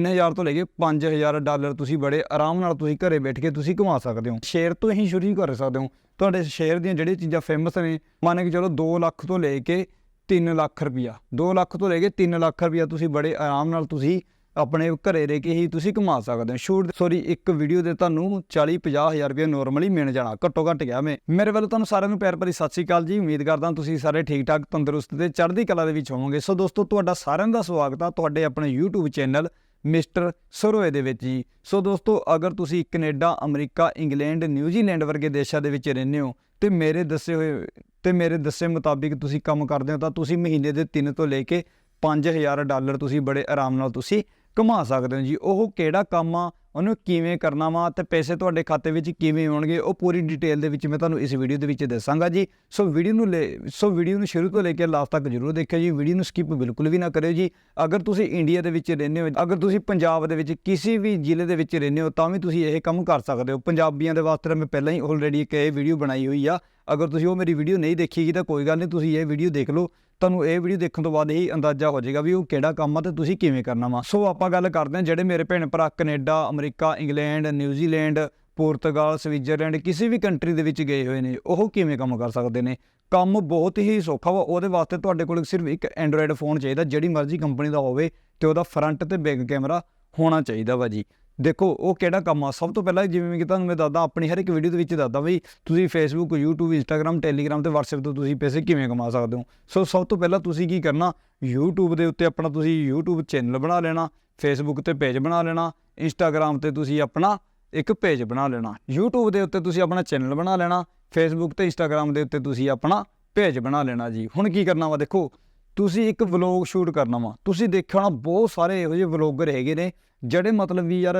3000 ਤੋਂ ਲੈ ਕੇ 5000 ਡਾਲਰ ਤੁਸੀਂ ਬੜੇ ਆਰਾਮ ਨਾਲ ਤੁਸੀਂ ਘਰੇ ਬੈਠ ਕੇ ਤੁਸੀਂ ਕਮਾ ਸਕਦੇ ਹੋ। ਸ਼ੇਅਰ ਤੋਂ ਹੀ ਸ਼ੁਰੂ ਕਰ ਸਕਦੇ ਹੋ। ਤੁਹਾਡੇ ਸ਼ੇਅਰ ਦੀਆਂ ਜਿਹੜੀਆਂ ਚੀਜ਼ਾਂ ਫੇਮਸ ਨੇ, ਮੰਨ ਕੇ ਚਲੋ 2 ਲੱਖ ਤੋਂ ਲੈ ਕੇ 3 ਲੱਖ ਰੁਪਇਆ 2 ਲੱਖ ਤੋਂ ਲੈ ਕੇ 3 ਲੱਖ ਰੁਪਇਆ ਤੁਸੀਂ ਬੜੇ ਆਰਾਮ ਨਾਲ ਤੁਸੀਂ ਆਪਣੇ ਘਰੇ ਰਹਿ ਕੇ ਹੀ ਤੁਸੀਂ ਕਮਾ ਸਕਦੇ ਹੋ। ਸ਼ੂਟ ਸੌਰੀ ਇੱਕ ਵੀਡੀਓ ਦੇ ਤੁਹਾਨੂੰ 40 50000 ਰੁਪਏ ਨਾਰਮਲੀ ਮਿਲ ਜਾਣਾ, ਘੱਟੋ ਘੱਟ ਗਿਆ ਮੈਂ। ਮੇਰੇ ਵੱਲੋਂ ਤੁਹਾਨੂੰ ਸਾਰਿਆਂ ਨੂੰ ਪਿਆਰ ਭਰੀ ਸਤਿ ਸ਼੍ਰੀ ਅਕਾਲ ਜੀ। ਉਮੀਦ ਕਰਦਾ ਤੁਸੀਂ ਸਾਰੇ ਠੀਕ ਠਾਕ, ਤੰਦਰੁਸਤ ਤੇ ਚੜ੍ਹਦੀ ਕਲਾ ਦੇ ਵਿੱਚ ਹੋਵੋਗੇ। ਸੋ ਦੋਸਤੋ, ਤੁਹਾਡਾ ਸਾਰਿਆਂ ਦਾ ਸਵਾਗਤ ਆ ਤੁਹਾਡੇ ਆਪਣੇ YouTube ਚੈਨਲ ਮਿਸਟਰ ਸਰੋਏ ਦੇ ਵਿੱਚ ਜੀ। ਸੋ ਦੋਸਤੋ, ਅਗਰ ਤੁਸੀਂ ਕੈਨੇਡਾ, ਅਮਰੀਕਾ, ਇੰਗਲੈਂਡ, ਨਿਊਜ਼ੀਲੈਂਡ ਵਰਗੇ ਦੇਸ਼ਾਂ ਦੇ ਵਿੱਚ ਰਹਿੰਦੇ ਹੋ, ਤੇ ਮੇਰੇ ਦੱਸੇ ਹੋਏ, ਤੇ ਮੇਰੇ ਦੱਸੇ ਮੁਤਾਬਿਕ ਤੁਸੀਂ ਕੰਮ ਕਰਦੇ ਹੋ, ਤਾਂ ਤੁਸੀਂ ਮਹੀਨੇ ਦੇ 3 ਤੋਂ ਲੈ ਕੇ 5000 ਡਾਲਰ ਤੁਸੀਂ ਬੜੇ ਆਰਾਮ ਨਾਲ ਤੁਸੀਂ ਕਮਾ ਸਕਦੇ ਹੋ ਜੀ। ਉਹ ਕਿਹੜਾ ਕੰਮ ਆ, ਉਹਨੂੰ ਕਿਵੇਂ ਕਰਨਾ ਵਾ ਤੇ ਪੈਸੇ ਤੁਹਾਡੇ ਖਾਤੇ ਵਿੱਚ ਕਿਵੇਂ ਆਉਣਗੇ, ਉਹ ਪੂਰੀ ਡਿਟੇਲ ਦੇ ਵਿੱਚ ਮੈਂ ਤੁਹਾਨੂੰ ਇਸ ਵੀਡੀਓ ਦੇ ਵਿੱਚ ਦੱਸਾਂਗਾ ਜੀ। ਸੋ ਵੀਡੀਓ ਨੂੰ ਲੈ, ਸੋ ਵੀਡੀਓ ਨੂੰ ਸ਼ੁਰੂ ਤੋਂ ਲੈ ਕੇ ਲਾਸਟ ਤੱਕ ਜਰੂਰ ਦੇਖਿਓ ਜੀ। ਵੀਡੀਓ ਨੂੰ ਸਕਿਪ ਬਿਲਕੁਲ ਵੀ ਨਾ ਕਰਿਓ ਜੀ। ਅਗਰ ਤੁਸੀਂ ਇੰਡੀਆ ਦੇ ਵਿੱਚ ਰਹਿੰਦੇ ਹੋ, ਅਗਰ ਤੁਸੀਂ ਪੰਜਾਬ ਦੇ ਵਿੱਚ ਕਿਸੇ ਵੀ ਜ਼ਿਲ੍ਹੇ ਦੇ ਵਿੱਚ ਰਹਿੰਦੇ ਹੋ, ਤਾਂ ਵੀ ਤੁਸੀਂ ਇਹ ਕੰਮ ਕਰ ਸਕਦੇ ਹੋ। ਪੰਜਾਬੀਆਂ ਦੇ ਵਾਸਤੇ ਤਾਂ ਮੈਂ ਪਹਿਲਾਂ ਹੀ ਆਲਰੇਡੀ ਇੱਕ ਇਹ ਵੀਡੀਓ ਬਣਾਈ ਹੋਈ ਆ। ਅਗਰ ਤੁਸੀਂ ਉਹ ਮੇਰੀ ਵੀਡੀਓ ਨਹੀਂ ਦੇਖੀਗੀ ਤਾਂ ਕੋਈ ਗੱਲ ਨਹੀਂ, ਤੁਸੀਂ ਇਹ ਵੀਡੀਓ ਦੇਖ ਲਓ। ਤੁਹਾਨੂੰ ਇਹ ਵੀਡੀਓ ਦੇਖਣ ਤੋਂ ਬਾਅਦ ਹੀ ਅੰਦਾਜ਼ਾ ਹੋ ਜਾਏਗਾ ਵੀ ਉਹ ਕਿਹੜਾ ਕੰਮ ਆ ਤੇ ਤੁਸੀਂ ਕਿਵੇਂ ਕਰਨਾ ਵਾ। ਸੋ ਆਪਾਂ ਗੱਲ ਕਰਦੇ ਹਾਂ ਜਿਹੜੇ ਮੇਰੇ ਭੈਣ ਭਰਾ Canada, America, England, New Zealand, ਪੁਰਤਗਾਲ, ਸਵਿਟਜ਼ਰਲੈਂਡ, ਕਿਸੇ ਵੀ ਕੰਟਰੀ ਦੇ ਵਿੱਚ ਗਏ ਹੋਏ ਨੇ, ਉਹ ਕਿਵੇਂ ਕੰਮ ਕਰ ਸਕਦੇ ਨੇ। ਕੰਮ ਬਹੁਤ ਹੀ ਸੌਖਾ ਵਾ, ਉਹਦੇ ਵਾਸਤੇ ਤੁਹਾਡੇ ਕੋਲ ਸਿਰਫ ਇੱਕ ਐਂਡਰੋਇਡ ਫੋਨ ਚਾਹੀਦਾ, ਜਿਹੜੀ ਮਰਜ਼ੀ ਕੰਪਨੀ ਦਾ ਹੋਵੇ ਤੇ ਉਹਦਾ ਫਰੰਟ ਤੇ ਬੈਕ ਕੈਮਰਾ ਹੋਣਾ ਚਾਹੀਦਾ ਵਾ ਜੀ। ਦੇਖੋ, ਉਹ ਕਿਹੜਾ ਕੰਮ ਆ? ਸਭ ਤੋਂ ਪਹਿਲਾਂ ਜਿਵੇਂ ਕਿ ਤੁਹਾਨੂੰ ਮੈਂ ਦੱਸਦਾ, ਆਪਣੀ ਹਰ ਇੱਕ ਵੀਡੀਓ ਦੇ ਵਿੱਚ ਦੱਸਦਾ ਵੀ ਤੁਸੀਂ ਫੇਸਬੁੱਕ YouTube, Instagram, Telegram ਤੇ WhatsApp ਤੋਂ ਤੁਸੀਂ ਪੈਸੇ ਕਿਵੇਂ ਕਮਾ ਸਕਦੇ ਹੋ? ਸੋ ਸਭ ਤੋਂ ਪਹਿਲਾਂ ਤੁਸੀਂ ਕੀ ਕਰਨਾ? YouTube ਦੇ ਉੱਤੇ ਆਪਣਾ ਤੁਸੀਂ YouTube ਚੈਨਲ ਬਣਾ ਲੈਣਾ, Facebook ਤੇ ਪੇਜ ਬਣਾ ਲੈਣਾ, Instagram ਤੇ ਤੁਸੀਂ ਆਪਣਾ ਇੱਕ ਪੇਜ ਬਣਾ ਲੈਣਾ, YouTube ਦੇ ਉੱਤੇ ਤੁਸੀਂ ਆਪਣਾ ਚੈਨਲ ਬਣਾ ਲੈਣਾ, Facebook ਤੇ Instagram ਦੇ ਉੱਤੇ ਤੁਸੀਂ ਆਪਣਾ ਪੇਜ ਬਣਾ ਲੈਣਾ ਜੀ। ਹੁਣ ਕੀ ਕਰਨਾ ਵਾ ਦੇਖੋ ਤੁਸੀਂ ਇੱਕ ਵਲੌਗ ਸ਼ੂਟ ਕਰਨਾ ਵਾ। ਤੁਸੀਂ ਦੇਖਿਆ ਹੋਣਾ ਬਹੁਤ ਸਾਰੇ ਇਹੋ ਜਿਹੇ ਵਲੌਗਰ ਹੈਗੇ ਨੇ, ਜਿਹੜੇ ਮਤਲਬ ਵੀ ਯਾਰ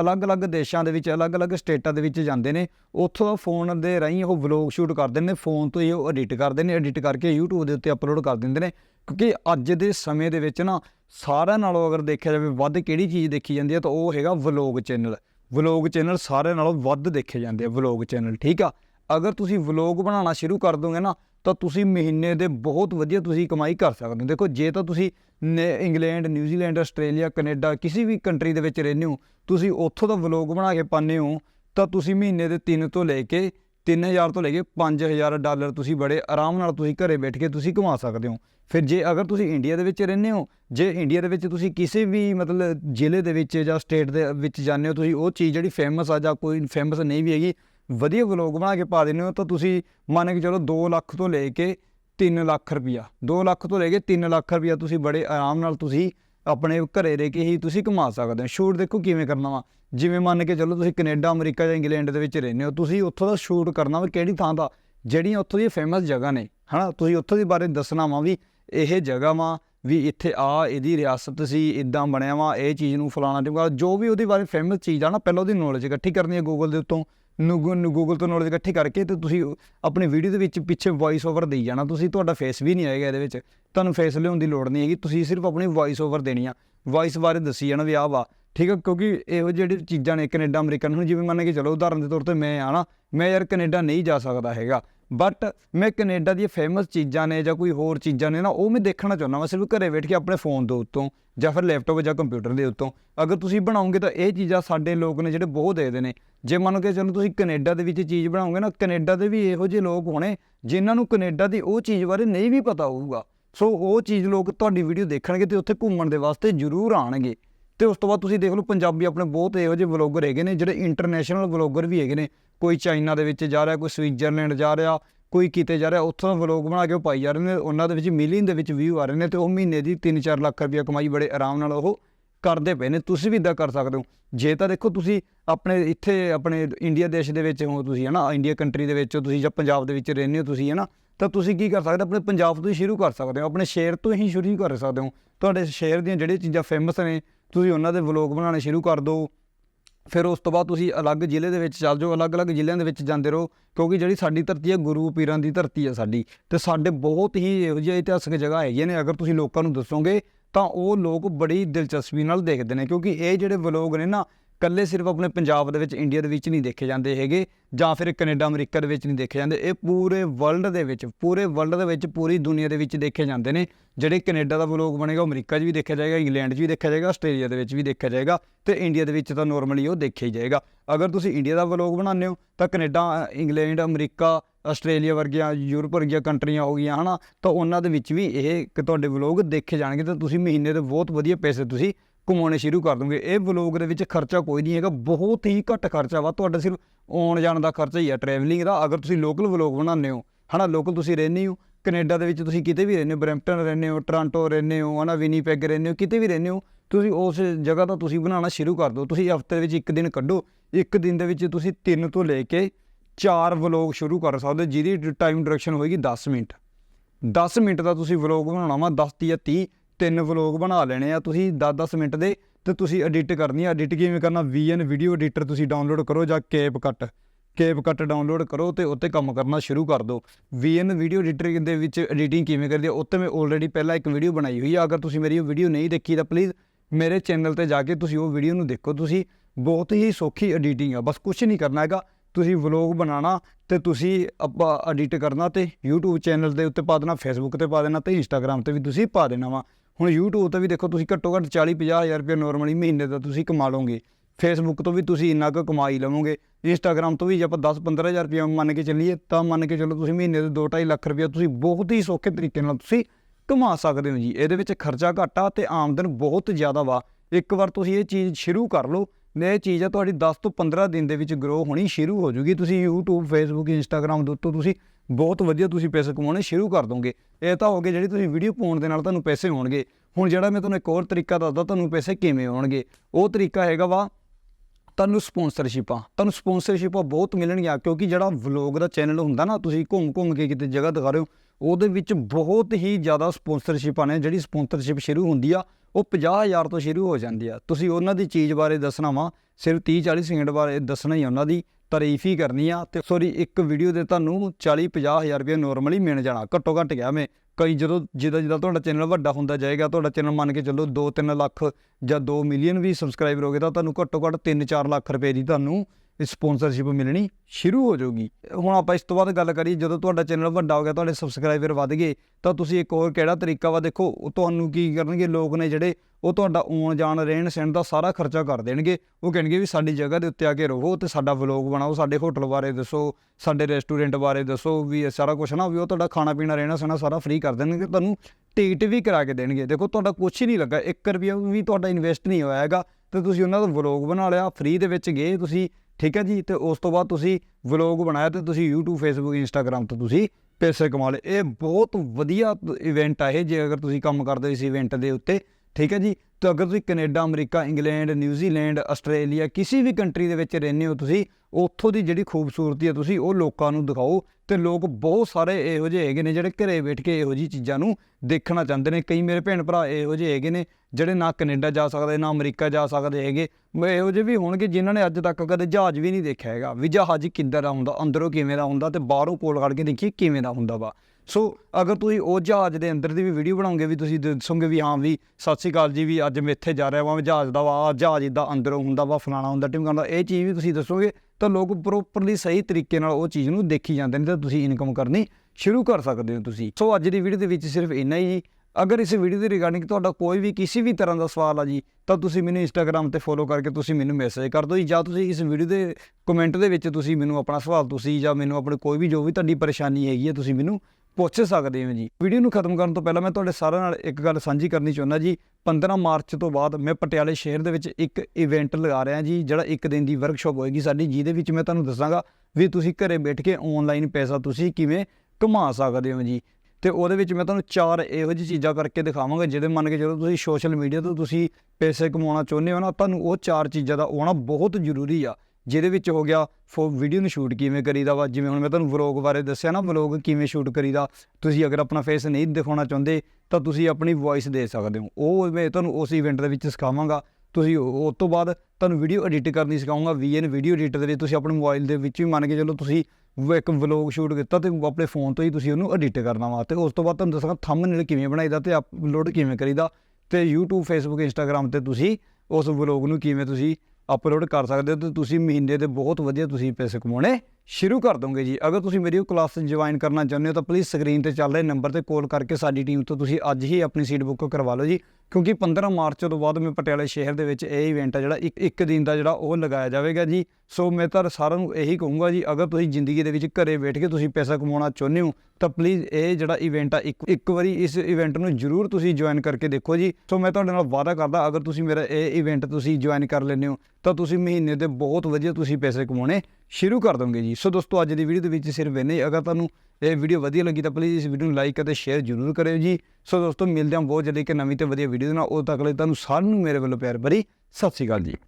ਅਲੱਗ-ਅਲੱਗ ਦੇਸ਼ਾਂ ਦੇ ਵਿੱਚ, ਅਲੱਗ-ਅਲੱਗ ਸਟੇਟਾਂ ਦੇ ਵਿੱਚ ਜਾਂਦੇ ਨੇ, ਉੱਥੋਂ ਦਾ ਫੋਨ ਦੇ ਰਾਹੀਂ ਉਹ ਵਲੌਗ ਸ਼ੂਟ ਕਰਦੇ ਨੇ ਫੋਨ ਤੋਂ ਹੀ ਉਹ ਐਡਿਟ ਕਰਦੇ ਨੇ ਐਡਿਟ ਕਰਕੇ YouTube ਦੇ ਉੱਤੇ ਅਪਲੋਡ ਕਰ ਦਿੰਦੇ ਨੇ, ਕਿਉਂਕਿ ਅੱਜ ਦੇ ਸਮੇਂ ਦੇ ਵਿੱਚ ਨਾ ਸਾਰਿਆਂ ਨਾਲੋਂ ਅਗਰ ਦੇਖਿਆ ਜਾਵੇ, ਵੱਧ ਕਿਹੜੀ ਚੀਜ਼ ਦੇਖੀ ਜਾਂਦੀ ਹੈ, ਤਾਂ ਉਹ ਹੈਗਾ ਵਲੌਗ ਚੈਨਲ ਵਲੌਗ ਚੈਨਲ ਸਾਰਿਆਂ ਨਾਲੋਂ ਵੱਧ ਦੇਖੇ ਜਾਂਦੇ ਆ ਵਲੌਗ ਚੈਨਲ ਠੀਕ ਆ? ਅਗਰ ਤੁਸੀਂ ਵਲੌਗ ਬਣਾਉਣਾ ਸ਼ੁਰੂ ਕਰ ਦੋਗੇ ਨਾ, ਤਾਂ ਤੁਸੀਂ ਮਹੀਨੇ ਦੇ ਬਹੁਤ ਵਧੀਆ ਤੁਸੀਂ ਕਮਾਈ ਕਰ ਸਕਦੇ ਹੋ। ਦੇਖੋ, ਜੇ ਤਾਂ ਤੁਸੀਂ ਨੇ- ਇੰਗਲੈਂਡ ਨਿਊਜ਼ੀਲੈਂਡ ਆਸਟ੍ਰੇਲੀਆ, ਕੈਨੇਡਾ, ਕਿਸੇ ਵੀ ਕੰਟਰੀ ਦੇ ਵਿੱਚ ਰਹਿੰਦੇ ਹੋ, ਤੁਸੀਂ ਉੱਥੋਂ ਦਾ ਵਲੌਗ ਬਣਾ ਕੇ ਪਾਉਂਦੇ ਹੋ, ਤਾਂ ਤੁਸੀਂ ਮਹੀਨੇ ਦੇ 3 ਤੋਂ ਲੈ ਕੇ 3000 ਤੋਂ ਲੈ ਕੇ 5000 ਡਾਲਰ ਤੁਸੀਂ ਬੜੇ ਆਰਾਮ ਨਾਲ ਤੁਸੀਂ ਘਰੇ ਬੈਠ ਕੇ ਤੁਸੀਂ ਕਮਾ ਸਕਦੇ ਹੋ। ਫਿਰ ਜੇ ਅਗਰ ਤੁਸੀਂ ਇੰਡੀਆ ਦੇ ਵਿੱਚ ਰਹਿੰਦੇ ਹੋ, ਜੇ ਇੰਡੀਆ ਦੇ ਵਿੱਚ ਤੁਸੀਂ ਕਿਸੇ ਵੀ ਮਤਲਬ ਜ਼ਿਲ੍ਹੇ ਦੇ ਵਿੱਚ ਜਾਂ ਸਟੇਟ ਦੇ ਵਿੱਚ ਜਾਂਦੇ ਹੋ, ਤੁਸੀਂ ਉਹ ਚੀਜ਼ ਜਿਹੜੀ ਫੇਮਸ ਆ ਜਾਂ ਕੋਈ ਫੇਮਸ ਨਹੀਂ ਵੀ ਹੈਗੀ ਵਧੀਆ ਵਲੌਗ ਬਣਾ ਕੇ ਪਾ ਦਿੰਦੇ ਹੋ, ਤਾਂ ਤੁਸੀਂ ਮੰਨ ਕੇ ਚਲੋ 2 ਲੱਖ ਤੋਂ ਲੈ ਕੇ 3 ਲੱਖ ਰੁਪਇਆ 2 ਲੱਖ ਤੋਂ ਲੈ ਕੇ 3 ਲੱਖ ਰੁਪਇਆ ਤੁਸੀਂ ਬੜੇ ਆਰਾਮ ਨਾਲ ਤੁਸੀਂ ਆਪਣੇ ਘਰੇ ਰਹਿ ਕੇ ਹੀ ਤੁਸੀਂ ਕਮਾ ਸਕਦੇ ਹੋ। ਸ਼ੂਟ ਦੇਖੋ ਕਿਵੇਂ ਕਰਨਾ ਵਾ। ਜਿਵੇਂ ਮੰਨ ਕੇ ਚਲੋ ਤੁਸੀਂ ਕੈਨੇਡਾ, ਅਮਰੀਕਾ ਜਾਂ ਇੰਗਲੈਂਡ ਦੇ ਵਿੱਚ ਰਹਿੰਦੇ ਹੋ, ਤੁਸੀਂ ਉੱਥੋਂ ਦਾ ਸ਼ੂਟ ਕਰਨਾ ਵਾ ਕਿਹੜੀ ਥਾਂ ਦਾ? ਜਿਹੜੀਆਂ ਉੱਥੋਂ ਦੀਆਂ ਫੇਮਸ ਜਗ੍ਹਾ ਨੇ, ਹਨਾ? ਤੁਸੀਂ ਉੱਥੋਂ ਦੇ ਬਾਰੇ ਦੱਸਣਾ ਵਾ ਵੀ ਇਹ ਜਗ੍ਹਾ ਵਾ, ਵੀ ਇੱਥੇ ਆ, ਇਹਦੀ ਰਿਆਸਤ ਸੀ, ਇਦਾਂ ਬਣਿਆ ਵਾ, ਇਹ ਚੀਜ਼ ਨੂੰ ਫਲਾਣਾ ਟਿਮਕਾ ਜੋ ਵੀ ਉਹਦੇ ਬਾਰੇ ਫੇਮਸ ਚੀਜ਼ ਆ ਨਾ, ਪਹਿਲਾਂ ਉਹਦੀ ਨੌਲੇਜ ਇਕੱਠੀ ਕਰਨੀ ਹੈ ਗੂਗਲ ਦੇ ਉੱਤੋਂ। ਨੂੰ ਗੂਗਲ ਤੋਂ ਨੌਲੇਜ ਇਕੱਠੀ ਕਰਕੇ ਤੇ ਤੁਸੀਂ ਆਪਣੀ ਵੀਡੀਓ ਦੇ ਵਿੱਚ ਪਿੱਛੇ ਵੌਇਸ ਓਵਰ ਦੇਈ ਜਾਣਾ। ਤੁਸੀਂ ਤੁਹਾਡਾ ਫੇਸ ਵੀ ਨਹੀਂ ਆਏਗਾ ਇਹਦੇ ਵਿੱਚ। ਤੁਹਾਨੂੰ ਫੇਸ ਲਿਆਉਣ ਦੀ ਲੋੜ ਨਹੀਂ ਹੈਗੀ। ਤੁਸੀਂ ਸਿਰਫ ਆਪਣੀ ਵੌਇਸ ਓਵਰ ਦੇਣੀ ਆ। ਵੌਇਸ ਬਾਰੇ ਦੱਸੀ ਜਾਣਾ ਵੀ ਆਹ ਵਾ। ਠੀਕ ਹੈ ਕਿਉਂਕਿ ਇਹੋ ਜਿਹੜੀ ਚੀਜ਼ਾਂ ਨੇ ਕੈਨੇਡਾ, ਅਮਰੀਕਨ ਹੁਣ ਜਿਵੇਂ ਮੰਨ ਕੇ ਚਲੋ, ਉਦਾਹਰਨ ਦੇ ਤੌਰ ਤੇ ਮੈਂ ਆ ਨਾ, ਮੈਂ ਯਾਰ ਕੈਨੇਡਾ ਨਹੀਂ ਜਾ ਸਕਦਾ ਹੈਗਾ। ਬਟ ਮੈਂ ਕੈਨੇਡਾ ਦੀਆਂ ਫੇਮਸ ਚੀਜ਼ਾਂ ਨੇ ਜਾਂ ਕੋਈ ਹੋਰ ਚੀਜ਼ਾਂ ਨੇ ਨਾ, ਉਹ ਮੈਂ ਦੇਖਣਾ ਚਾਹੁੰਦਾ ਵਾਂ, ਸਿਰਫ ਘਰੇ ਬੈਠ ਕੇ ਆਪਣੇ ਫੋਨ ਦੇ ਉੱਤੋਂ ਜਾਂ ਫਿਰ ਲੈਪਟਾਪ ਜਾਂ ਕੰਪਿਊਟਰ ਦੇ ਉੱਤੋਂ। ਅਗਰ ਤੁਸੀਂ ਬਣਾਓਗੇ ਤਾਂ ਇਹ ਚੀਜ਼ਾਂ ਸਾਡੇ ਲੋਕ ਨੇ ਜਿਹੜੇ ਬਹੁਤ ਦੇਖਦੇ ਨੇ। ਜੇ ਮੰਨ ਕੇ ਚਲੋ ਤੁਸੀਂ ਕੈਨੇਡਾ ਦੇ ਵਿੱਚ ਚੀਜ਼ ਬਣਾਓਗੇ ਨਾ, ਕੈਨੇਡਾ ਦੇ ਵੀ ਇਹੋ ਜਿਹੇ ਲੋਕ ਹੋਣੇ ਜਿਨ੍ਹਾਂ ਨੂੰ ਕੈਨੇਡਾ ਦੀ ਉਹ ਚੀਜ਼ ਬਾਰੇ ਨਹੀਂ ਵੀ ਪਤਾ ਹੋਊਗਾ। ਸੋ ਉਹ ਚੀਜ਼ ਲੋਕ ਤੁਹਾਡੀ ਵੀਡੀਓ ਦੇਖਣਗੇ ਤੇ ਉੱਥੇ ਘੁੰਮਣ ਦੇ ਵਾਸਤੇ ਜ਼ਰੂਰ ਆਣਗੇ ਤੇ ਉਸ ਤੋਂ ਬਾਅਦ ਤੁਸੀਂ ਦੇਖ ਲਓ, ਪੰਜਾਬੀ ਆਪਣੇ ਬਹੁਤ ਇਹੋ ਜਿਹੇ ਵਲੌਗਰ ਹੈਗੇ ਨੇ, ਜਿਹੜੇ ਇੰਟਰਨੈਸ਼ਨਲ ਵਲੌਗਰ ਵੀ ਹੈਗੇ ਨੇ। ਕੋਈ ਚਾਈਨਾ ਦੇ ਵਿੱਚ ਜਾ ਰਿਹਾ, ਕੋਈ ਸਵਿਟਜ਼ਰਲੈਂਡ ਜਾ ਰਿਹਾ, ਕੋਈ ਕਿਤੇ ਜਾ ਰਿਹਾ, ਉੱਥੋਂ ਦਾ ਵਲੌਗ ਬਣਾ ਕੇ ਉਹ ਪਾਈ ਜਾ ਰਹੇ ਨੇ, ਉਹਨਾਂ ਦੇ ਵਿੱਚ ਮਿਲੀਅਨ ਦੇ ਵਿੱਚ ਵਿਊ ਆ ਰਹੇ ਨੇ ਤੇ ਉਹ ਮਹੀਨੇ ਦੀ 3-4 ਲੱਖ ਰੁਪਏ ਕਮਾਈ ਬੜੇ ਆਰਾਮ ਨਾਲ ਉਹ ਕਰਦੇ ਪਏ ਨੇ, ਤੁਸੀਂ ਵੀ ਇਦਾਂ ਕਰ ਸਕਦੇ ਹੋ। ਜੇ ਤਾਂ ਦੇਖੋ ਤੁਸੀਂ ਆਪਣੇ ਇੱਥੇ, ਆਪਣੇ ਇੰਡੀਆ ਦੇਸ਼ ਦੇ ਵਿੱਚ ਹੋ ਤੁਸੀਂ, ਹਨਾ ਇੰਡੀਆ ਕੰਟਰੀ ਦੇ ਵਿੱਚ ਹੋ ਤੁਸੀਂ ਜਾਂ ਪੰਜਾਬ ਦੇ ਵਿੱਚ ਰਹਿੰਦੇ ਹੋ ਤੁਸੀਂ, ਹਨਾ, ਤਾਂ ਤੁਸੀਂ ਕੀ ਕਰ ਸਕਦੇ ਹੋ ਆਪਣੇ ਪੰਜਾਬ ਤੋਂ ਹੀ ਸ਼ੁਰੂ ਕਰ ਸਕਦੇ ਹੋ, ਆਪਣੇ ਸ਼ਹਿਰ ਤੋਂ ਹੀ ਸ਼ੁਰੂ ਕਰ ਸਕਦੇ ਹੋ। ਤੁਹਾਡੇ ਸ਼ਹਿਰ ਦੀਆਂ ਜਿਹੜੀਆਂ ਚੀਜ਼ਾਂ ਫੇਮਸ ਨੇ, ਤੁਸੀਂ ਉਹਨਾਂ ਦੇ ਵਲੌਗ ਬਣਾਉਣੇ ਸ਼ੁਰੂ ਕਰ ਦਿਓ। ਫਿਰ ਉਸ ਤੋਂ ਬਾਅਦ ਤੁਸੀਂ ਅਲੱਗ ਜ਼ਿਲ੍ਹੇ ਦੇ ਵਿੱਚ ਚੱਲ ਜਾਓ, ਅਲੱਗ-ਅਲੱਗ ਜ਼ਿਲ੍ਹਿਆਂ ਦੇ ਵਿੱਚ ਜਾਂਦੇ ਰਹੋ, ਕਿਉਂਕਿ ਜਿਹੜੀ ਸਾਡੀ ਧਰਤੀ ਹੈ, ਗੁਰੂ ਪੀਰਾਂ ਦੀ ਧਰਤੀ ਹੈ ਸਾਡੀ। ਤੇ ਸਾਡੇ ਬਹੁਤ ਹੀ ਇਹੋ ਜਿਹੀ ਇਤਿਹਾਸਕ ਜਗ੍ਹਾ ਹੈਗੀਆਂ ਨੇ, ਅਗਰ ਤੁਸੀਂ ਲੋਕਾਂ ਨੂੰ ਦੱਸੋਗੇ, ਤਾਂ ਉਹ ਲੋਕ ਬੜੀ ਦਿਲਚਸਪੀ ਨਾਲ ਦੇਖਦੇ ਨੇ, ਕਿਉਂਕਿ ਇਹ ਜਿਹੜੇ ਵਲੋਗ ਨੇ ਨਾ ਕੱਲੇ ਸਿਰਫ ਆਪਣੇ ਪੰਜਾਬ ਦੇ ਵਿੱਚ, ਇੰਡੀਆ ਦੇ ਵਿੱਚ ਨਹੀਂ ਦੇਖੇ ਜਾਂਦੇ ਹੈਗੇ ਜਾਂ ਫਿਰ ਕੈਨੇਡਾ, ਅਮਰੀਕਾ ਦੇ ਵਿੱਚ ਨਹੀਂ ਦੇਖੇ ਜਾਂਦੇ। ਇਹ ਪੂਰੇ ਵਰਲਡ ਦੇ ਵਿੱਚ, ਪੂਰੇ ਵਰਲਡ ਦੇ ਵਿੱਚ, ਪੂਰੀ ਦੁਨੀਆ ਦੇ ਵਿੱਚ ਦੇਖੇ ਜਾਂਦੇ ਨੇ। ਜਿਹੜੇ ਕੈਨੇਡਾ ਦਾ ਵਲੋਗ ਬਣੇਗਾ ਅਮਰੀਕਾ 'ਚ ਵੀ ਦੇਖਿਆ ਜਾਏਗਾ, ਇੰਗਲੈਂਡ 'ਚ ਵੀ ਦੇਖਿਆ ਜਾਏਗਾ, ਆਸਟ੍ਰੇਲੀਆ ਦੇ ਵਿੱਚ ਵੀ ਦੇਖਿਆ ਜਾਏਗਾ ਤੇ ਇੰਡੀਆ ਦੇ ਵਿੱਚ ਤਾਂ ਨਾਰਮਲੀ ਉਹ ਦੇਖਿਆ ਹੀ ਜਾਏਗਾ। ਅਗਰ ਤੁਸੀਂ ਇੰਡੀਆ ਦਾ ਵਲੋਗ ਬਣਾਉਂਦੇ ਹੋ, ਤਾਂ ਕੈਨੇਡਾ, ਇੰਗਲੈਂਡ, ਅਮਰੀਕਾ, ਆਸਟ੍ਰੇਲੀਆ ਵਰਗੀਆਂ, ਯੂਰਪ ਵਰਗੀਆਂ ਕੰਟਰੀਆਂ ਹੋ ਗਈਆਂ, ਹਨਾ, ਤਾਂ ਉਹਨਾਂ ਦੇ ਵਿੱਚ ਵੀ ਇਹ ਕਿ ਤੁਹਾਡੇ ਵਲੋਗ ਦੇਖੇ ਜਾਣਗੇ ਤਾਂ ਤੁਸੀਂ ਮਹੀਨੇ ਦੇ ਬਹੁਤ ਵਧੀਆ ਪੈਸੇ ਤੁਸੀਂ ਕਮਾਉਣੇ ਸ਼ੁਰੂ ਕਰ ਦੂੰਗੇ। ਇਹ ਵਲੋਗ ਦੇ ਵਿੱਚ ਖਰਚਾ ਕੋਈ ਨਹੀਂ ਹੈਗਾ, ਬਹੁਤ ਹੀ ਘੱਟ ਖਰਚਾ ਵਾ। ਤੁਹਾਡਾ ਸਿਰਫ ਆਉਣ ਜਾਣ ਦਾ ਖਰਚਾ ਹੀ ਆ ਟਰੈਵਲਿੰਗ ਦਾ। ਅਗਰ ਤੁਸੀਂ ਲੋਕਲ ਵਲੋਗ ਬਣਾਉਂਦੇ ਹੋ, ਹਨਾ ਲੋਕਲ ਤੁਸੀਂ ਰਹਿੰਦੇ ਹੋ, ਕੈਨੇਡਾ ਦੇ ਵਿੱਚ ਤੁਸੀਂ ਕਿਤੇ ਵੀ ਰਹਿੰਦੇ ਹੋ, ਬਰੈਂਪਟਨ ਰਹਿੰਦੇ ਹੋ, ਟੋਰਾਂਟੋ ਰਹਿੰਦੇ ਹੋ, ਹਨਾ, ਵਿਨੀਪੈਗ ਰਹਿੰਦੇ ਹੋ, ਕਿਤੇ ਵੀ ਰਹਿੰਦੇ ਹੋ, ਤੁਸੀਂ ਉਸ ਜਗ੍ਹਾ ਤੋਂ ਤੁਸੀਂ ਬਣਾਉਣਾ ਸ਼ੁਰੂ ਕਰ ਦਿਓ। ਤੁਸੀਂ ਹਫ਼ਤੇ ਵਿੱਚ ਇੱਕ ਦਿਨ ਕੱਢੋ, ਇੱਕ ਦਿਨ ਦੇ ਵਿੱਚ ਤੁਸੀਂ ਤਿੰਨ ਤੋਂ ਲੈ ਕੇ ਚਾਰ ਵਲੋਗ ਸ਼ੁਰੂ ਕਰ ਸਕਦੇ ਹੋ, ਜਿਹਦੀ ਟਾਈਮ ਡਿਊਰੇਸ਼ਨ ਹੋਏਗੀ 10 ਮਿੰਟ। 10 ਮਿੰਟ ਦਾ ਤੁਸੀਂ ਵਲੋਗ ਬਣਾਉਣਾ ਵਾ 10 ਜਾਂ 30 ਤਿੰਨ ਵਲੋਗ ਬਣਾ ਲੈਣੇ ਆ, ਤੁਸੀਂ 10-10 ਮਿੰਟ ਦੇ ਤੇ ਤੁਸੀਂ ਐਡਿਟ ਕਰਨੀ ਆ। ਐਡਿਟ ਕਿਵੇਂ ਕਰਨਾ? VN ਵੀਡੀਓ ਐਡੀਟਰ ਤੁਸੀਂ ਡਾਊਨਲੋਡ ਕਰੋ ਜਾਂ ਕੇਪ ਕੱਟ ਕੇਪ ਕੱਟ ਡਾਊਨਲੋਡ ਕਰੋ ਤੇ ਉੱਤੇ ਕੰਮ ਕਰਨਾ ਸ਼ੁਰੂ ਕਰ ਦਿਓ। VN ਵੀਡੀਓ ਐਡੀਟਰ ਦੇ ਵਿੱਚ ਐਡੀਟਿੰਗ ਕਿਵੇਂ ਕਰਦੀ ਆ ਉੱਤੇ ਮੈਂ ਆਲਰੇਡੀ ਪਹਿਲਾਂ ਇੱਕ ਵੀਡੀਓ ਬਣਾਈ ਹੋਈ ਆ। ਅਗਰ ਤੁਸੀਂ ਮੇਰੀ ਉਹ ਵੀਡੀਓ ਨਹੀਂ ਦੇਖੀ ਤਾਂ ਪਲੀਜ਼ ਮੇਰੇ ਚੈਨਲ ਤੇ ਜਾ ਕੇ ਤੁਸੀਂ ਉਹ ਵੀਡੀਓ ਨੂੰ ਦੇਖੋ। ਤੁਸੀਂ ਬਹੁਤ ਹੀ ਸੌਖੀ ਐਡੀਟਿੰਗ ਆ। ਬਸ ਕੁਝ ਨਹੀਂ ਕਰਨਾ ਹੈਗਾ। ਤੁਸੀਂ ਵਲੌਗ ਬਣਾਉਣਾ ਤੇ ਤੁਸੀਂ ਆਪਾਂ ਐਡਿਟ ਕਰਨਾ ਤੇ YouTube ਚੈਨਲ ਦੇ ਉੱਤੇ ਪਾ ਦੇਣਾ, Facebook ਤੇ ਪਾ ਦੇਣਾ ਤੇ Instagram ਤੇ ਵੀ ਤੁਸੀਂ ਪਾ ਦੇਣਾ ਵਾ। ਹੁਣ YouTube ਤੋਂ ਵੀ ਦੇਖੋ ਤੁਸੀਂ ਘੱਟੋ ਘੱਟ 40 ਹਜ਼ਾਰ ਰੁਪਏ ਨਾਰਮਲੀ ਮਹੀਨੇ ਦਾ ਤੁਸੀਂ ਕਮਾ ਲਓਗੇ। ਫੇਸਬੁੱਕ ਤੋਂ ਵੀ ਤੁਸੀਂ ਇੰਨਾ ਕੁ ਕਮਾਈ ਲਵੋਗੇ। Instagram ਤੋਂ ਵੀ ਜੇ ਆਪਾਂ 10 ਹਜ਼ਾਰ ਰੁਪਏ ਮੰਨ ਕੇ ਚੱਲੀਏ, ਤਾਂ ਮੰਨ ਕੇ ਚੱਲੋ ਤੁਸੀਂ ਮਹੀਨੇ ਦੇ 2.5 ਲੱਖ ਰੁਪਏ ਤੁਸੀਂ ਬਹੁਤ ਹੀ ਸੌਖੇ ਤਰੀਕੇ ਨਾਲ ਤੁਸੀਂ ਕਮਾ ਸਕਦੇ ਹੋ ਜੀ। ਇਹਦੇ ਵਿੱਚ ਖਰਚਾ ਘੱਟ ਆ ਤੇ ਆਮਦਨ ਬਹੁਤ ਜ਼ਿਆਦਾ ਵਾ। ਇੱਕ ਵਾਰ ਤੁਸੀਂ ਇਹ ਚੀਜ਼ ਸ਼ੁਰੂ ਕਰ ਲਓ ਇਹ ਚੀਜ਼ ਆ ਤੁਹਾਡੀ 10 ਤੋਂ 15 ਦਿਨ ਦੇ ਵਿੱਚ ਗਰੋ ਹੋਣੀ ਸ਼ੁਰੂ ਹੋ ਜੂਗੀ। ਤੁਸੀਂ YouTube, Facebook, Instagram ਦੇ ਉੱਤੋਂ ਤੁਸੀਂ ਬਹੁਤ ਵਧੀਆ ਤੁਸੀਂ ਪੈਸੇ ਕਮਾਉਣੇ ਸ਼ੁਰੂ ਕਰ ਦੋਗੇ। ਇਹ ਤਾਂ ਹੋ ਗਏ ਜਿਹੜੀ ਤੁਸੀਂ ਵੀਡੀਓ ਪਾਉਣ ਦੇ ਨਾਲ ਤੁਹਾਨੂੰ ਪੈਸੇ ਹੋਣਗੇ। ਹੁਣ ਜਿਹੜਾ ਮੈਂ ਤੁਹਾਨੂੰ ਇੱਕ ਹੋਰ ਤਰੀਕਾ ਦੱਸਦਾ, ਤੁਹਾਨੂੰ ਪੈਸੇ ਕਿਵੇਂ ਆਉਣਗੇ? ਉਹ ਤਰੀਕਾ ਹੈਗਾ ਵਾ, ਤੁਹਾਨੂੰ ਸਪਾਂਸਰਸ਼ਿਪਾਂ ਤੁਹਾਨੂੰ ਸਪਾਂਸਰਸ਼ਿਪਾਂ ਬਹੁਤ ਮਿਲਣਗੀਆਂ ਕਿਉਂਕਿ ਜਿਹੜਾ ਵਲੌਗ ਦਾ ਚੈਨਲ ਹੁੰਦਾ ਨਾ, ਤੁਸੀਂ ਘੁੰਮ ਘੁੰਮ ਕੇ ਕਿਤੇ ਜਗ੍ਹਾ ਦਿਖਾ ਰਹੇ ਹੋ ਉਹਦੇ ਵਿੱਚ ਬਹੁਤ ਹੀ ਜ਼ਿਆਦਾ ਸਪਾਂਸਰਸ਼ਿਪਾਂ ਨੇ ਜਿਹੜੀ ਸਪਾਂਸਰਸ਼ਿਪ ਸ਼ੁਰੂ ਹੁੰਦੀ ਆ, ਉਹ 50000 ਤੋਂ ਸ਼ੁਰੂ ਹੋ ਜਾਂਦੀ ਆ। ਤੁਸੀਂ ਉਹਨਾਂ ਦੀ ਚੀਜ਼ ਬਾਰੇ ਦੱਸਣਾ ਵਾ, ਸਿਰਫ 30 40 ਸਕਿੰਟ ਬਾਰੇ ਦੱਸਣਾ ਹੀ ਉਹਨਾਂ ਦੀ, ਤਾਰੀਫ ਹੀ ਕਰਨੀ ਆ। ਤੇ ਸੌਰੀ ਇੱਕ ਵੀਡੀਓ ਦੇ ਤੁਹਾਨੂੰ 40 50000 ਰੁਪਏ ਨਾਰਮਲੀ ਮਿਲ ਜਾਣਾ, ਘੱਟੋ ਘੱਟ ਗਿਆ ਮੈਂ। ਕਈ ਜਦੋਂ, ਜਿੱਦਾਂ ਜਿੱਦਾਂ ਤੁਹਾਡਾ ਚੈਨਲ ਵੱਡਾ ਹੁੰਦਾ ਜਾਏਗਾ, ਤੁਹਾਡਾ ਚੈਨਲ ਮੰਨ ਕੇ ਚੱਲੋ 2-3 ਲੱਖ ਜਾਂ 2 ਮਿਲੀਅਨ ਵੀ ਸਬਸਕ੍ਰਾਈਬਰ ਹੋ ਗਏ ਤਾਂ ਤੁਹਾਨੂੰ ਘੱਟੋ ਘੱਟ 3-4 ਲੱਖ ਰੁਪਏ ਦੀ ਤੁਹਾਨੂੰ ਸਪਾਂਸਰਸ਼ਿਪ ਮਿਲਣੀ ਸ਼ੁਰੂ ਹੋ ਜਾਊਗੀ। ਹੁਣ ਆਪਾਂ ਇਸ ਤੋਂ ਬਾਅਦ ਗੱਲ ਕਰੀਏ, ਜਦੋਂ ਤੁਹਾਡਾ ਚੈਨਲ ਵੱਡਾ ਹੋ ਗਿਆ, ਤੁਹਾਡੇ ਸਬਸਕ੍ਰਾਈਬਰ ਵਧ ਗਏ, ਤਾਂ ਤੁਸੀਂ ਇੱਕ ਹੋਰ ਕਿਹੜਾ ਤਰੀਕਾ ਵਾ ਦੇਖੋ, ਉਹ ਤੁਹਾਨੂੰ ਕੀ ਕਰਨਗੇ, ਲੋਕ ਨੇ ਜਿਹੜੇ ਉਹ ਤੁਹਾਡਾ ਆਉਣ, ਜਾਣ, ਰਹਿਣ, ਸਹਿਣ ਦਾ ਸਾਰਾ ਖਰਚਾ ਕਰ ਦੇਣਗੇ। ਉਹ ਕਹਿਣਗੇ ਵੀ ਸਾਡੀ ਜਗ੍ਹਾ ਦੇ ਉੱਤੇ ਆ ਕੇ ਰਹੋ ਤੇ ਸਾਡਾ ਵਲੌਗ ਬਣਾਓ, ਸਾਡੇ ਹੋਟਲ ਬਾਰੇ ਦੱਸੋ, ਸਾਡੇ ਰੈਸਟੋਰੈਂਟ ਬਾਰੇ ਦੱਸੋ, ਵੀ ਇਹ ਸਾਰਾ ਕੁਝ ਨਾ ਵੀ ਉਹ ਤੁਹਾਡਾ ਖਾਣਾ ਪੀਣਾ, ਰਹਿਣਾ ਸਹਿਣਾ ਸਾਰਾ ਫ੍ਰੀ ਕਰ ਦੇਣਗੇ, ਤੁਹਾਨੂੰ ਟਿਕਟ ਵੀ ਕਰਾ ਕੇ ਦੇਣਗੇ। ਦੇਖੋ, ਤੁਹਾਡਾ ਕੁਝ ਹੀ ਨਹੀਂ ਲੱਗਾ 1 ਰੁਪਿਆ ਵੀ ਤੁਹਾਡਾ ਇਨਵੈਸਟ ਨਹੀਂ ਹੋਇਆ ਹੈਗਾ, ਤੇ ਤੁਸੀਂ ਉਹਨਾਂ ਦਾ ਵਲੌਗ ਬਣਾ ਲਿਆ ਫ੍ਰੀ ਦੇ ਵਿੱਚ ਗਏ, ਤੁਸੀਂ ਠੀਕ ਹੈ ਜੀ, ਤੇ ਉਸ ਤੋਂ ਬਾਅਦ ਤੁਸੀਂ ਵਲੌਗ ਬਣਾਇਆ ਤੇ ਤੁਸੀਂ YouTube, Facebook, Instagram ਤੋਂ ਤੁਸੀਂ ਪੈਸੇ ਕਮਾ ਲਏ। ਇਹ ਬਹੁਤ ਵਧੀਆ ਇਵੈਂਟ ਆ ਇਹ, ਜੇ ਅਗਰ ਤੁਸੀਂ ਕੰਮ ਕਰਦੇ ਹੋ ਇਸ ਇਵੈਂਟ ਦੇ ਉੱਤੇ ਠੀਕ ਹੈ ਜੀ? ਤੇ ਅਗਰ ਤੁਸੀਂ Canada, America, England, New Zealand, Australia ਕਿਸੇ ਵੀ ਕੰਟਰੀ ਦੇ ਵਿੱਚ ਰਹਿੰਦੇ ਹੋ ਤੁਸੀਂ, ਉੱਥੋਂ ਦੀ ਜਿਹੜੀ ਖੂਬਸੂਰਤੀ ਹੈ ਤੁਸੀਂ ਉਹ ਲੋਕਾਂ ਨੂੰ ਦਿਖਾਓ ਤੇ ਲੋਕ ਬਹੁਤ ਸਾਰੇ ਇਹੋ ਜਿਹੇ ਹੈਗੇ ਨੇ ਜਿਹੜੇ ਘਰੇ ਬੈਠ ਕੇ ਇਹੋ ਜੀ ਚੀਜ਼ਾਂ ਨੂੰ ਦੇਖਣਾ ਚਾਹੁੰਦੇ ਨੇ। ਕਈ ਮੇਰੇ ਭੈਣ ਭਰਾ ਇਹੋ ਜਿਹੇ ਹੈਗੇ ਨੇ ਜਿਹੜੇ ਨਾ ਕੈਨੇਡਾ ਜਾ ਸਕਦੇ, ਨਾ ਅਮਰੀਕਾ ਜਾ ਸਕਦੇ ਹੈਗੇ। ਇਹੋ ਜਿਹੇ ਵੀ ਹੋਣਗੇ ਜਿਨ੍ਹਾਂ ਨੇ ਅੱਜ ਤੱਕ ਕਦੇ ਜਹਾਜ਼ ਵੀ ਨਹੀਂ ਦੇਖਿਆ ਹੈਗਾ। ਵੀ ਜਹਾਜ਼ ਕਿੱਦਾਂ ਦਾ ਹੁੰਦਾ, ਅੰਦਰੋਂ ਕਿਵੇਂ ਦਾ ਹੁੰਦਾ ਤੇ ਬਾਹਰੋਂ ਕੋਲ ਕੱਢ ਕੇ ਦੇਖੀਏ ਕਿਵੇਂ ਦਾ ਹੁੰਦਾ ਵਾ। ਸੋ ਅਗਰ ਤੁਸੀਂ ਉਹ ਜਹਾਜ਼ ਦੇ ਅੰਦਰ ਦੀ ਵੀ ਵੀਡੀਓ ਬਣਾਉਂਗੇ ਵੀ ਤੁਸੀਂ ਦੱਸੋਗੇ ਵੀ ਹਾਂ ਵੀ ਸਤਿ ਸ਼੍ਰੀ ਅਕਾਲ ਜੀ ਵੀ ਅੱਜ ਮੈਂ ਇੱਥੇ ਜਾ ਰਿਹਾ ਵਾਂ ਜਹਾਜ਼ ਦਾ ਵਾ, ਆਹ ਜਹਾਜ਼ ਇਦਾਂ ਅੰਦਰੋਂ ਹੁੰਦਾ ਵਾ, ਫਲਾਣਾ ਹੁੰਦਾ ਟਿਮਕਾਣਾ ਇਹ ਚੀਜ਼ ਵੀ ਤੁਸੀਂ ਦੱਸੋਗੇ ਤਾਂ ਲੋਕ ਪ੍ਰੋਪਰਲੀ ਸਹੀ ਤਰੀਕੇ ਨਾਲ ਉਹ ਚੀਜ਼ ਨੂੰ ਦੇਖੀ ਜਾਂਦੇ ਨੇ ਤਾਂ ਤੁਸੀਂ ਇਨਕਮ ਕਰਨੀ ਸ਼ੁਰੂ ਕਰ ਸਕਦੇ ਹੋ ਤੁਸੀਂ। ਸੋ ਅੱਜ ਦੀ ਵੀਡੀਓ ਦੇ ਵਿੱਚ ਸਿਰਫ ਇੰਨਾ ਹੀ ਜੀ। ਅਗਰ ਇਸ ਵੀਡੀਓ ਦੇ ਰਿਗਾਰਡਿੰਗ ਤੁਹਾਡਾ ਕੋਈ ਵੀ ਕਿਸੇ ਵੀ ਤਰ੍ਹਾਂ ਦਾ ਸਵਾਲ ਆ ਜੀ, ਤਾਂ ਤੁਸੀਂ ਮੈਨੂੰ ਇੰਸਟਾਗ੍ਰam ਤੇ ਫੋਲੋ ਕਰਕੇ ਤੁਸੀਂ ਮੈਨੂੰ ਮੈਸੇਜ ਕਰ ਦਿਓ ਜੀ, ਜਾਂ ਤੁਸੀਂ ਇਸ ਵੀਡੀਓ ਦੇ ਕਮੈਂਟ ਦੇ ਵਿੱਚ ਤੁਸੀਂ ਮੈਨੂੰ ਆਪਣਾ ਸਵਾਲ, ਤੁਸੀਂ ਜਾਂ ਮੈਨੂੰ ਆਪਣੇ ਕੋਈ ਵੀ ਜੋ ਵੀ ਤੁਹਾਡੀ ਪਰੇਸ਼ਾਨੀ ਹੈਗੀ ਹੈ ਤੁਸੀਂ ਮੈਨੂੰ ਪੁੱਛ ਸਕਦੇ ਹੋ ਜੀ। ਵੀਡੀਓ ਨੂੰ ਖਤਮ ਕਰਨ ਤੋਂ ਪਹਿਲਾਂ ਮੈਂ ਤੁਹਾਡੇ ਸਾਰਿਆਂ ਨਾਲ ਇੱਕ ਗੱਲ ਸਾਂਝੀ ਕਰਨੀ ਚਾਹੁੰਦਾ ਜੀ। 15 ਮਾਰਚ ਤੋਂ ਬਾਅਦ ਮੈਂ ਪਟਿਆਲੇ ਸ਼ਹਿਰ ਦੇ ਵਿੱਚ ਇੱਕ ਇਵੈਂਟ ਲਗਾ ਰਿਹਾ ਜੀ, ਜਿਹੜਾ ਇੱਕ ਦਿਨ ਦੀ ਵਰਕਸ਼ਾਪ ਹੋਏਗੀ ਸਾਡੀ, ਜਿਹਦੇ ਵਿੱਚ ਮੈਂ ਤੁਹਾਨੂੰ ਦੱਸਾਂਗਾ ਵੀ ਤੁਸੀਂ ਘਰੇ ਬੈਠ ਕੇ ਆਨਲਾਈਨ ਪੈਸਾ ਤੁਸੀਂ ਕਿਵੇਂ ਕਮਾ ਸਕਦੇ ਹੋ ਜੀ। ਤੇ ਉਹਦੇ ਵਿੱਚ ਮੈਂ ਤੁਹਾਨੂੰ ਚਾਰ ਇਹੋ ਜਿਹੀ ਚੀਜ਼ਾਂ ਕਰਕੇ ਦਿਖਾਵਾਂਗਾ ਜਿਹੜੇ ਮੰਨ ਕੇ ਜਦੋਂ ਤੁਸੀਂ ਸੋਸ਼ਲ ਮੀਡੀਆ ਤੋਂ ਤੁਸੀਂ ਪੈਸੇ ਕਮਾਉਣਾ ਚਾਹੁੰਦੇ ਹੋ ਨਾ, ਤੁਹਾਨੂੰ ਉਹ ਚਾਰ ਚੀਜ਼ਾਂ ਦਾ ਆਉਣਾ ਬਹੁਤ ਜ਼ਰੂਰੀ ਆ। ਜਿਹਦੇ ਵਿੱਚ ਹੋ ਗਿਆ ਫੋ ਵੀਡੀਓ ਨੂੰ ਸ਼ੂਟ ਕਿਵੇਂ ਕਰੀਦਾ ਵਾ? ਜਿਵੇਂ ਹੁਣ ਮੈਂ ਤੁਹਾਨੂੰ ਵਲੌਗ ਬਾਰੇ ਦੱਸਿਆ ਨਾ ਵਲੌਗ ਕਿਵੇਂ ਸ਼ੂਟ ਕਰੀਦਾ? ਤੁਸੀਂ ਅਗਰ ਆਪਣਾ ਫੇਸ ਨਹੀਂ ਦਿਖਾਉਣਾ ਚਾਹੁੰਦੇ, ਤਾਂ ਤੁਸੀਂ ਆਪਣੀ ਵੌਇਸ ਦੇ ਸਕਦੇ ਹੋ। ਉਹ ਮੈਂ ਤੁਹਾਨੂੰ ਉਸ ਇਵੈਂਟ ਦੇ ਵਿੱਚ ਸਿਖਾਵਾਂਗਾ। ਤੁਸੀਂ ਉਹ ਉਸ ਤੋਂ ਬਾਅਦ ਤੁਹਾਨੂੰ ਵੀਡੀਓ ਐਡਿਟ ਕਰਨੀ ਸਿਖਾਉਂਗਾ। VN ਵੀਡੀਓ ਐਡੀਟਰ ਦੇ ਲਈ ਤੁਸੀਂ ਆਪਣੇ ਮੋਬਾਈਲ ਦੇ ਵਿੱਚ ਵੀ ਮੰਨ ਕੇ ਚਲੋ ਤੁਸੀਂ ਵ- ਇੱਕ ਵਲੌਗ ਸ਼ੂਟ ਕੀਤਾ ਤੇ ਆਪਣੇ ਫੋਨ ਤੋਂ ਹੀ ਤੁਸੀਂ ਉਹਨੂੰ ਐਡਿਟ ਕਰਨਾ ਵਾ। ਤੇ ਉਸ ਤੋਂ ਬਾਅਦ ਤੁਹਾਨੂੰ ਦੱਸਾਂਗਾ ਥੰਬਨੇਲ ਕਿਵੇਂ ਬਣਾਈਦਾ ਤੇ ਅਪਲੋਡ ਕਿਵੇਂ ਕਰੀਦਾ। ਤੇ YouTube, Facebook, Instagram ਤੇ ਤੁਸੀਂ ਉਸ ਵਲੌਗ ਨੂੰ ਕਿਵੇਂ ਤੁਸੀਂ ਅਪਲੋਡ ਕਰ ਸਕਦੇ ਹੋ ਤੇ ਤੁਸੀਂ ਮਹੀਨੇ ਦੇ ਬਹੁਤ ਵਧੀਆ ਤੁਸੀਂ ਪੈਸੇ ਕਮਾਉਣੇ ਸ਼ੁਰੂ ਕਰ ਦੋਗੇ ਜੀ। ਅਗਰ ਤੁਸੀਂ ਮੇਰੀ ਕਲਾਸ ਜੁਆਇਨ ਕਰਨਾ ਚਾਹੁੰਦੇ ਹੋ ਤਾਂ ਪਲੀਜ਼ ਸਕਰੀਨ ਤੇ ਚੱਲ ਰਹੇ ਨੰਬਰ ਤੇ ਕਾਲ ਕਰਕੇ ਸਾਡੀ ਟੀਮ ਤੋਂ ਤੁਸੀਂ ਅੱਜ ਹੀ ਆਪਣੀ ਸੀਟ ਬੁੱਕ ਕਰਵਾ ਲਓ ਜੀ। ਕਿਉਂਕਿ 15 ਮਾਰਚ ਤੋਂ ਬਾਅਦ ਮੈਂ ਪਟਿਆਲੇ ਸ਼ਹਿਰ ਦੇ ਵਿੱਚ ਇਹ ਇਵੈਂਟ ਆ ਜਿਹੜਾ ਇੱਕ ਇੱਕ ਦਿਨ ਦਾ ਜਿਹੜਾ ਉਹ ਲਗਾਇਆ ਜਾਵੇਗਾ ਜੀ। ਸੋ ਮੈਂ ਤਾਂ ਸਾਰਿਆਂ ਨੂੰ ਇਹੀ ਕਹੂੰਗਾ ਜੀ, ਅਗਰ ਤੁਸੀਂ ਜ਼ਿੰਦਗੀ ਦੇ ਵਿੱਚ ਘਰੇ ਬੈਠ ਕੇ ਤੁਸੀਂ ਪੈਸਾ ਕਮਾਉਣਾ ਚਾਹੁੰਦੇ ਹੋ, ਤਾਂ ਪਲੀਜ਼ ਇਹ ਜਿਹੜਾ ਇਵੈਂਟ ਆ, ਇੱਕ ਇੱਕ ਵਾਰੀ ਇਸ ਇਵੈਂਟ ਨੂੰ ਜਰੂਰ ਤੁਸੀਂ ਜੁਆਇਨ ਕਰਕੇ ਦੇਖੋ ਜੀ। ਸੋ ਮੈਂ ਤੁਹਾਡੇ ਨਾਲ ਵਾਅਦਾ ਕਰਦਾ, ਅਗਰ ਤੁਸੀਂ ਮੇਰਾ ਇਹ ਇਵੈਂਟ ਤੁਸੀਂ ਜੁਆਇਨ ਕਰ ਲੈਂਦੇ ਹੋ, ਤਾਂ ਤੁਸੀਂ ਮਹੀਨੇ ਦੇ ਬਹੁਤ ਵਧੀਆ ਤੁਸੀਂ ਪੈਸੇ ਕਮਾਉਣੇ। ਸ਼ੁਰੂ ਕਰ ਦੋਗੇ ਜੀ। ਸੋ ਦੋਸਤੋ, ਅੱਜ ਦੀ ਵੀਡੀਓ ਦੇ ਵਿੱਚ ਸਿਰਫ ਇੰਨਾ ਹੀ। ਅਗਰ ਤੁਹਾਨੂੰ ਇਹ ਵੀਡੀਓ ਵਧੀਆ ਲੱਗੀ ਤਾਂ ਪਲੀਜ਼ ਇਸ ਵੀਡੀਓ ਨੂੰ ਲਾਈਕ ਅਤੇ ਸ਼ੇਅਰ ਜ਼ਰੂਰ ਕਰਿਓ ਜੀ। ਸੋ ਦੋਸਤੋ, ਮਿਲਦੇ ਹਾਂ ਬਹੁਤ ਜਲਦੀ ਇੱਕ ਨਵੀਂ ਤੇ ਵਧੀਆ ਵੀਡੀਓ ਦੇ ਨਾਲ। ਉਦੋਂ ਤੱਕ ਲਈ ਤੁਹਾਨੂੰ ਸਾਰਿਆਂ ਨੂੰ ਮੇਰੇ ਵੱਲੋਂ ਪਿਆਰ ਭਰੀ ਸਤਿ ਸ਼੍ਰੀ ਅਕਾਲ ਜੀ।